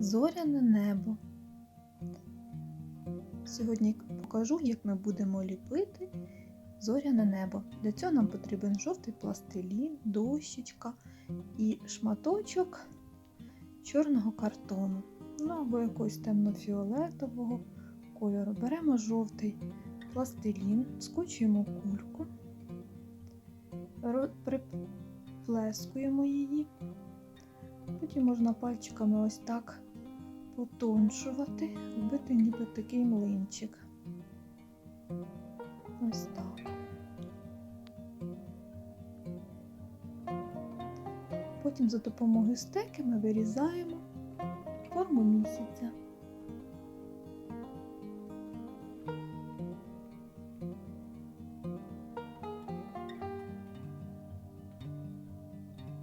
Зоряне небо. Сьогодні покажу, як ми будемо ліпити зоряне небо. Для цього нам потрібен жовтий пластилін, дощечка і шматочок чорного картону. Ну або якогось темно-фіолетового кольору. Беремо жовтий пластилін, скочуємо кульку, приплескуємо її. Потім можна пальчиками ось так потоншувати, робити ніби такий млинчик. Ось так. Потім за допомогою стеки ми вирізаємо форму місяця.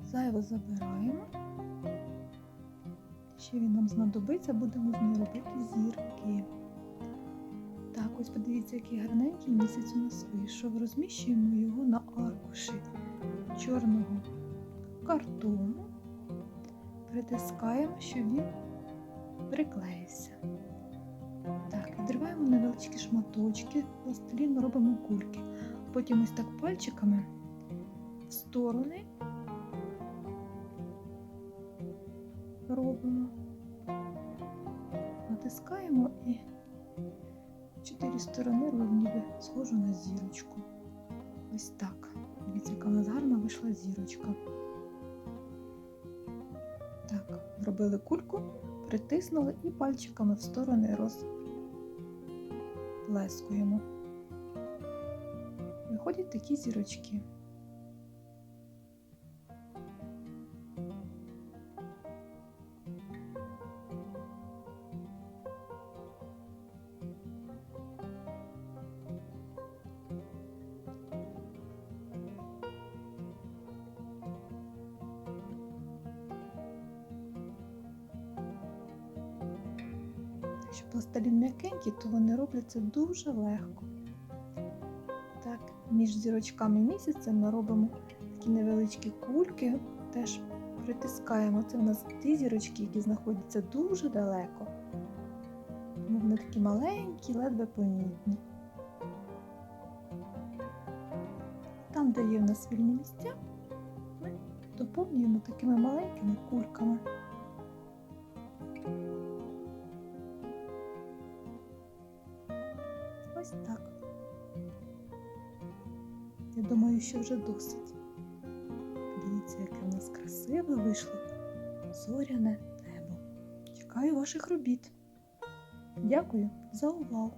Зайве забираємо. Ще він нам знадобиться, будемо з нього робити зірки. Так, ось подивіться, який гарненький місяць у нас вийшов. Розміщуємо його на аркуші чорного картону, притискаємо, щоб він приклеївся. Так, відриваємо невеличкі шматочки, пластилін робимо кульки. Потім ось так пальчиками в сторони робимо, натискаємо і чотири сторони робимо ніби схожу на зірочку. Ось так. Дивіться, яка у нас гарна вийшла зірочка. Так, зробили кульку, притиснули і пальчиками в сторони розплескуємо. Виходять такі зірочки. Якщо пластилін м'якенький, то вони робляться дуже легко. Так, між зірочками місяця ми робимо такі невеличкі кульки, теж притискаємо. Це в нас ті зірочки, які знаходяться дуже далеко. Вони такі маленькі, ледве помітні. Там, де є в нас вільні місця, ми доповнюємо такими маленькими кульками. Ось так. Я думаю, що вже досить. Дивіться, яке в нас красиве вийшло зоряне небо. Чекаю ваших робіт. Дякую за увагу!